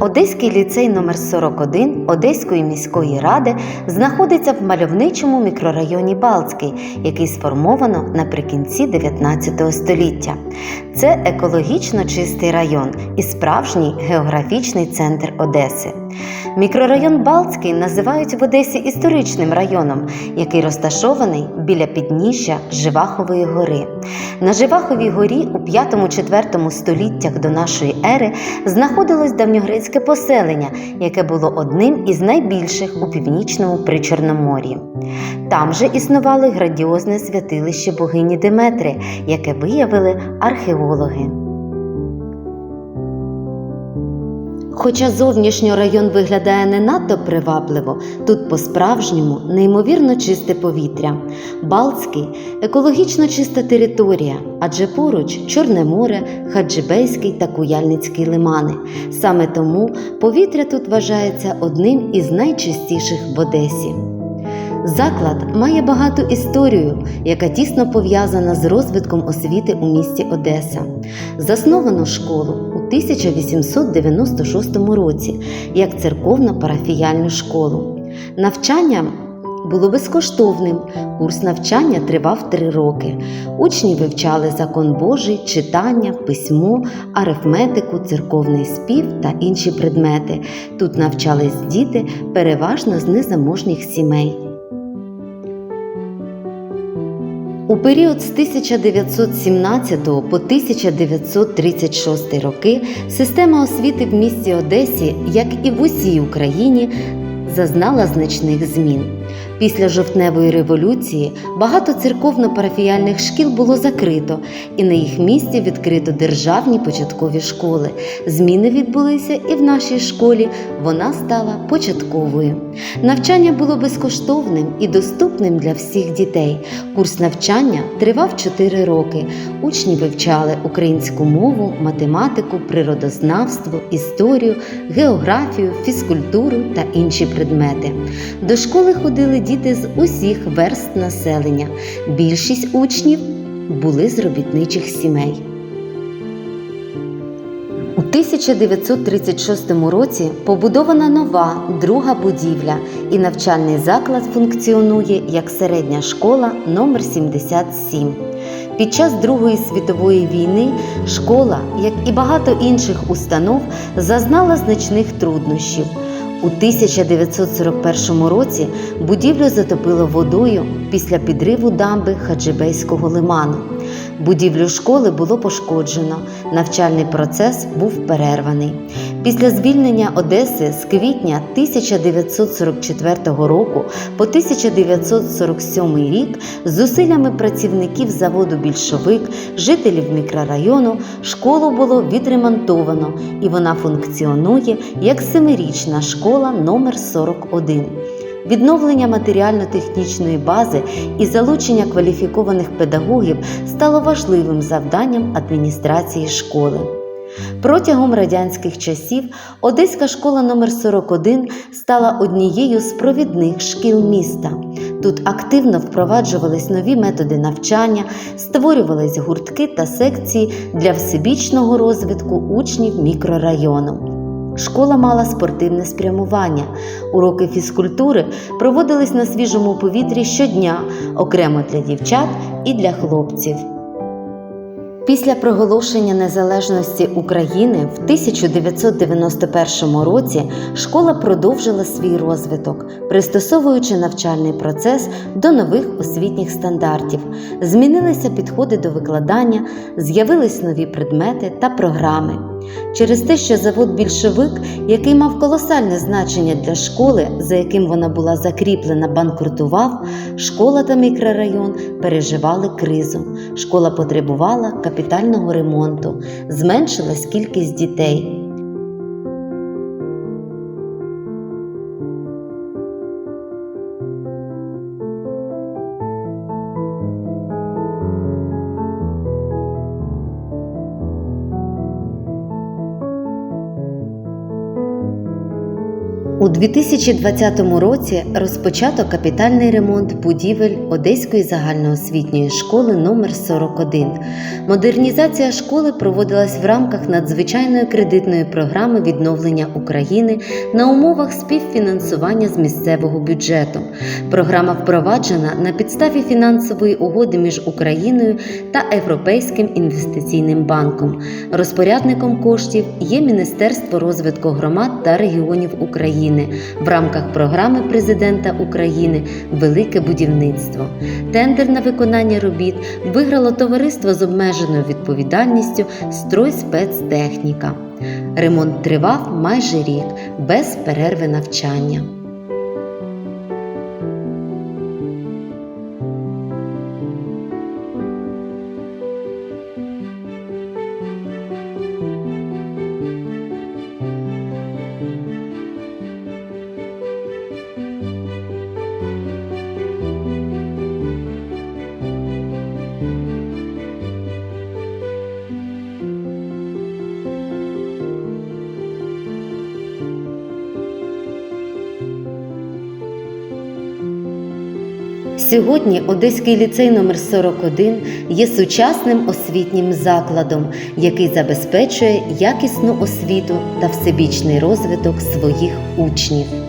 Одеський ліцей номер 41 Одеської міської ради знаходиться в мальовничому мікрорайоні Балтський, який сформовано наприкінці 19 століття. Це екологічно чистий район і справжній географічний центр Одеси. Мікрорайон Балтський називають в Одесі історичним районом, який розташований біля підніжжя Живахової гори. На Живаховій горі у 5-4 століттях до нашої ери знаходилось давньогрецьке поселення, яке було одним із найбільших у північному Причорномор'ї. Там же існувало градіозне святилище богині Деметри, яке виявили археологи. Хоча зовнішньо район виглядає не надто привабливо, тут по-справжньому неймовірно чисте повітря. Балтський екологічно чиста територія, адже поруч Чорне море, Хаджибейський та Куяльницький лимани. Саме тому повітря тут вважається одним із найчистіших в Одесі. Заклад має багату історію, яка тісно пов'язана з розвитком освіти у місті Одеса. Засновано школу 1896 році як церковно-парафіяльну школу. Навчання було безкоштовним. Курс навчання тривав три роки. Учні вивчали закон Божий, читання, письмо, арифметику, церковний спів та інші предмети. Тут навчались діти переважно з незаможніх сімей. У період з 1917 по 1936 роки система освіти в місті Одесі, як і в усій Україні, зазнала значних змін. Після жовтневої революції багато церковно-парафіяльних шкіл було закрито, і на їх місці відкрито державні початкові школи. Зміни відбулися і в нашій школі. Вона стала початковою. Навчання було безкоштовним і доступним для всіх дітей. Курс навчання тривав 4 роки. Учні вивчали українську мову, математику, природознавство, історію, географію, фізкультуру та інші предмети. До школи ходили діти з усіх верст населення. Більшість учнів були з робітничих сімей. У 1936 році побудована нова друга будівля, і навчальний заклад функціонує як середня школа номер 77. Під час Другої світової війни школа, як і багато інших установ, зазнала значних труднощів. У 1941 році будівлю затопило водою після підриву дамби Хаджибейського лиману. Будівлю школи було пошкоджено, навчальний процес був перерваний. Після звільнення Одеси з квітня 1944 року по 1947 рік зусиллями працівників заводу Більшовик, жителів мікрорайону, школу було відремонтовано і вона функціонує як семирічна школа номер 41 Відновлення матеріально-технічної бази і залучення кваліфікованих педагогів стало важливим завданням адміністрації школи. Протягом радянських часів Одеська школа номер 41 стала однією з провідних шкіл міста. Тут активно впроваджувались нові методи навчання, створювались гуртки та секції для всебічного розвитку учнів мікрорайону. Школа мала спортивне спрямування. Уроки фізкультури проводились на свіжому повітрі щодня, окремо для дівчат і для хлопців. Після проголошення незалежності України в 1991 році школа продовжила свій розвиток, пристосовуючи навчальний процес до нових освітніх стандартів. Змінилися підходи до викладання, з'явились нові предмети та програми. Через те, що завод більшовик, який мав колосальне значення для школи, за яким вона була закріплена, банкрутував, школа та мікрорайон переживали кризу. Школа потребувала капітального ремонту, зменшилась кількість дітей. У 2020 році розпочато капітальний ремонт будівель Одеської загальноосвітньої школи номер 41 Модернізація школи проводилась в рамках надзвичайної кредитної програми відновлення України на умовах співфінансування з місцевого бюджету. Програма впроваджена на підставі фінансової угоди між Україною та Європейським інвестиційним банком. Розпорядником коштів є Міністерство розвитку громад та регіонів України в рамках програми президента України Велике будівництво. Тендер на виконання робіт виграло товариство з обмеженою відповідальністю Строй спецтехніка. Ремонт тривав майже рік без перерви навчання. Сьогодні Одеський ліцей номер 41 є сучасним освітнім закладом, який забезпечує якісну освіту та всебічний розвиток своїх учнів.